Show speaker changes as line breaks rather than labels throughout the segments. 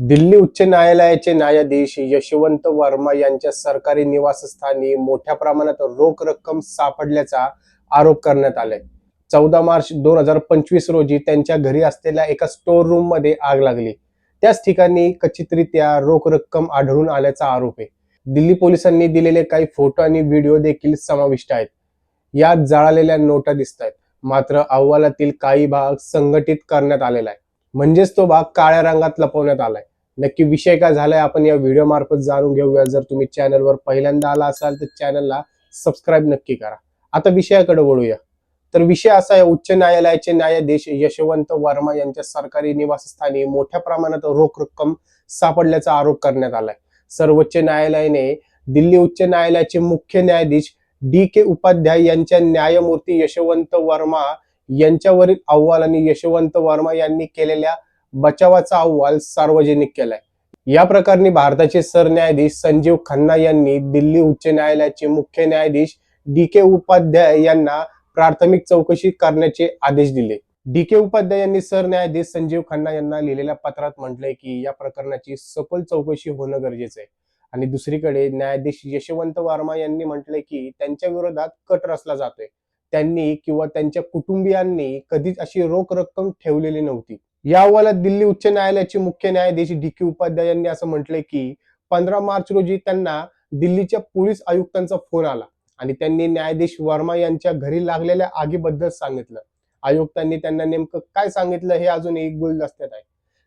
दिल्ली उच्च न्यायालयाचे न्यायाधीश यशवंत वर्मा यांच्या सरकारी निवासस्थानी मोठ्या प्रमाणात रोख रक्कम सापडल्याचा आरोप करण्यात आलाय. चौदा मार्च दोन हजार पंचवीस रोजी त्यांच्या घरी असलेल्या एका स्टोर रूममध्ये आग लागली. त्याच ठिकाणी कचितरित्या रोख रक्कम आढळून आल्याचा आरोप आहे. दिल्ली पोलिसांनी दिलेले काही फोटो आणि व्हिडिओ देखील समाविष्ट आहेत. यात जाळलेल्या नोटा दिसत आहेत मात्र अहवालातील काही भाग संघटित करण्यात आलेला आहे. म्हणजेच तो भाग काळ्या रंगात लपवण्यात आलाय. नक्की विषय काय झालाय आपण या व्हिडिओ मार्फत जाणून घेऊया. जर तुम्ही चॅनलवर पहिल्यांदा आला असाल तर चॅनलला सबस्क्राईब नक्की करा. आता विषयाकडे वळूया. तर विषय असा आहे उच्च न्यायालयाचे न्यायाधीश यशवंत वर्मा यांच्या सरकारी निवासस्थानी मोठ्या प्रमाणात रोख रक्कम सापडल्याचा आरोप करण्यात आलाय. सर्वोच्च न्यायालयाने दिल्ली उच्च न्यायालयाचे मुख्य न्यायाधीश डी के उपाध्याय यांच्या न्यायमूर्ती यशवंत वर्मा यांच्यावरील अहवाल आणि यशवंत वर्मा यांनी केलेल्या बचावाचा अहवाल सार्वजनिक केलाय. या प्रकरणी भारताचे सरन्यायाधीश संजीव खन्ना यांनी दिल्ली उच्च न्यायालयाचे मुख्य न्यायाधीश डी के उपाध्याय यांना प्राथमिक चौकशी करण्याचे आदेश दिले. डी के उपाध्याय यांनी सरन्यायाधीश संजीव खन्ना यांना लिहिलेल्या पत्रात म्हटलंय की या प्रकरणाची सखोल चौकशी होणं गरजेचं आहे आणि दुसरीकडे न्यायाधीश यशवंत वर्मा यांनी म्हटलंय की त्यांच्या विरोधात कट रचला जातोय. त्यांनी किंवा त्यांच्या कुटुंबियांनी कधीच अशी रोख रक्कम ठेवलेली नव्हती. या अहवालात दिल्ली उच्च न्यायालयाचे मुख्य न्यायाधीश डी के उपाध्याय यांनी असं म्हटलंय की पंधरा मार्च रोजी त्यांना दिल्लीच्या पोलीस आयुक्तांचा फोन आला आणि त्यांनी न्यायाधीश वर्मा यांच्या घरी लागलेल्या आगीबद्दल सांगितलं. आयुक्तांनी त्यांना नेमकं काय सांगितलं हे अजून एक गुलदस्त्यात आहे.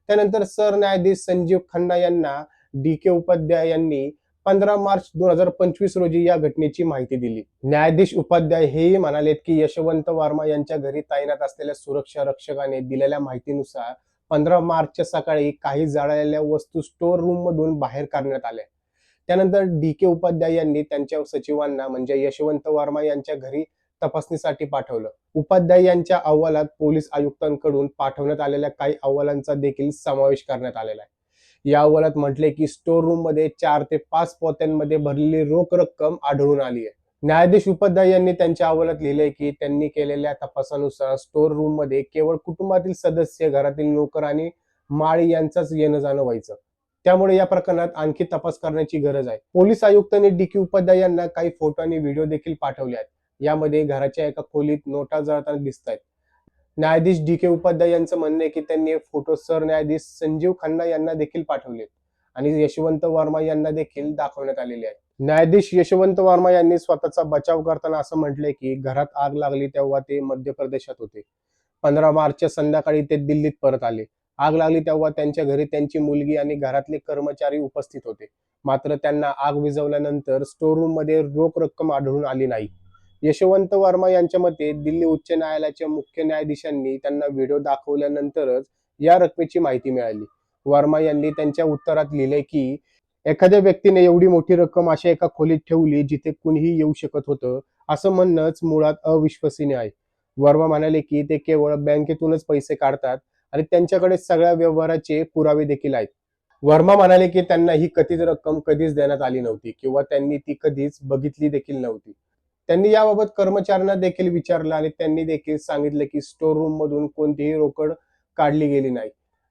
त्यानंतर सरन्यायाधीश संजीव खन्ना यांना डी के उपाध्याय यांनी पंधरा मार्च दोन हजार पंचवीस रोजी या घटनेची माहिती दिली. न्यायाधीश उपाध्याय हेही म्हणालेत की यशवंत वर्मा यांच्या घरी तैनात असलेल्या सुरक्षा रक्षकाने दिलेल्या माहितीनुसार पंधरा मार्चच्या सकाळी काही जाळलेल्या वस्तू स्टोर रूम मधून बाहेर काढण्यात आल्या. त्यानंतर डी के उपाध्याय यांनी त्यांच्या सचिवांना म्हणजे यशवंत वर्मा यांच्या घरी तपासणीसाठी पाठवलं. उपाध्याय यांच्या अहवालात पोलीस आयुक्तांकडून पाठवण्यात आलेल्या काही अहवालांचा देखील समावेश करण्यात आलेला आहे. या अहवालात म्हटले की स्टोर रूममध्ये चार ते पाच पोत्यांमध्ये भरलेली रोख रक्कम आढळून आली आहे. न्यायाधीश उपाध्याय यांनी त्यांच्या अहवालात लिहिले की त्यांनी केलेल्या तपासानुसार स्टोर रूममध्ये केवळ कुटुंबातील सदस्य घरातील नोकर आणि माळी यांचाच येणं जाणं व्हायचं. त्यामुळे या प्रकरणात आणखी तपास करण्याची गरज आहे. पोलीस आयुक्तांनी डी के उपाध्याय यांना काही फोटो आणि व्हिडिओ देखील पाठवले आहेत. यामध्ये घराच्या एका खोलीत नोटा जळताना दिसत आहेत न्यायाधीश डी के उपाध्याय यांचं म्हणणं आहे की त्यांनी हे फोटो सरन्यायाधीश संजीव खन्ना यांना देखील पाठवले आणि यशवंत वर्मा यांना देखील दाखवण्यात आलेले आहेत. न्यायाधीश यशवंत वर्मा यांनी स्वतःचा बचाव करताना असं म्हटलंय की घरात आग लागली तेव्हा ते मध्य प्रदेशात होते. पंधरा मार्चच्या संध्याकाळी ते दिल्लीत परत आले. आग लागली तेव्हा त्यांच्या घरी त्यांची मुलगी आणि घरातले कर्मचारी उपस्थित होते. मात्र त्यांना आग विझवल्यानंतर स्टोर रूममध्ये रोख रक्कम आढळून आली नाही. यशवंत वर्मा यांच्या मते दिल्ली उच्च न्यायालयाच्या मुख्य न्यायाधीशांनी त्यांना व्हिडिओ दाखवल्यानंतरच या रकमेची माहिती मिळाली. वर्मा यांनी त्यांच्या उत्तरात लिहिले की एखाद्या व्यक्तीने एवढी मोठी रक्कम अशा एका खोलीत ठेवली जिथे कुणीही येऊ शकत होतं असं म्हणणंच मुळात अविश्वसनीय आहे. वर्मा म्हणाले की ते केवळ बँकेतूनच पैसे काढतात आणि त्यांच्याकडे सगळ्या व्यवहाराचे पुरावे देखील आहेत. वर्मा म्हणाले की त्यांना ही कथित रक्कम कधीच देण्यात आली नव्हती किंवा त्यांनी ती कधीच बघितली देखील नव्हती. त्यांनी याबाबत कर्मचाऱ्यांना देखील विचारलं आणि त्यांनी देखील सांगितलं की स्टोर रूम मधून कोणतीही रोकड काढली गेली नाही.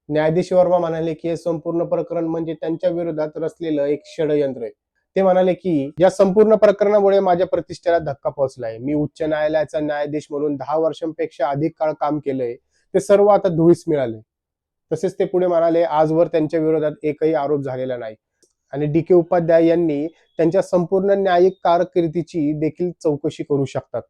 न्यायाधीश वर्मा म्हणाले की हे संपूर्ण प्रकरण म्हणजे त्यांच्या विरोधात रचलेलं एक षडयंत्र आहे. ते म्हणाले की या संपूर्ण प्रकरणामुळे माझ्या प्रतिष्ठेला धक्का पोहोचलाय मी उच्च न्यायालयाचा न्यायाधीश म्हणून दहा वर्षांपेक्षा अधिक काळ काम केलंय. ते सर्व आता धुळीस मिळाले तसेच ते पुढे म्हणाले आजवर त्यांच्या विरोधात एकही आरोप झालेला नाही. आणि डी के उपाध्याय यांनी त्यांच्या संपूर्ण न्यायिक कारकिर्दीची देखील चौकशी करू शकतात.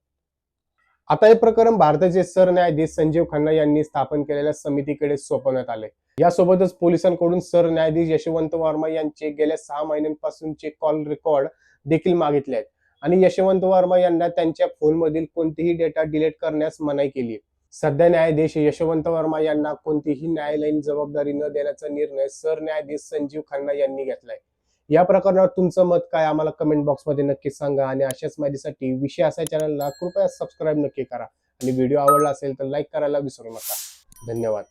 आता हे प्रकरण भारताचे सरन्यायाधीश संजीव खन्ना यांनी स्थापन केलेल्या समितीकडे सोपवण्यात आले. यासोबतच पोलिसांकडून सरन्यायाधीश यशवंत वर्मा यांचे गेल्या सहा महिन्यांपासूनचे कॉल रेकॉर्ड देखील मागितले आहेत. आणि यशवंत वर्मा यांना त्यांच्या फोनमधील कोणतीही डेटा डिलीट करण्यास मनाई केली सध्या न्यायाधीश यशवंत वर्मा यांना कोणतीही न्यायालयीन जबाबदारी न देण्याचा निर्णय सरन्यायाधीश संजीव खन्ना यांनी घेतलाय. या प्रकरणावर तुमचं मत काय? आम्हाला कमेंट बॉक्समध्ये नक्की सांगा आणि अशाच माहितीसाठी विषय असा चॅनलला कृपया सबस्क्राईब नक्की करा. आणि व्हिडिओ आवडला असेल तर लाईक करायला विसरू नका. धन्यवाद.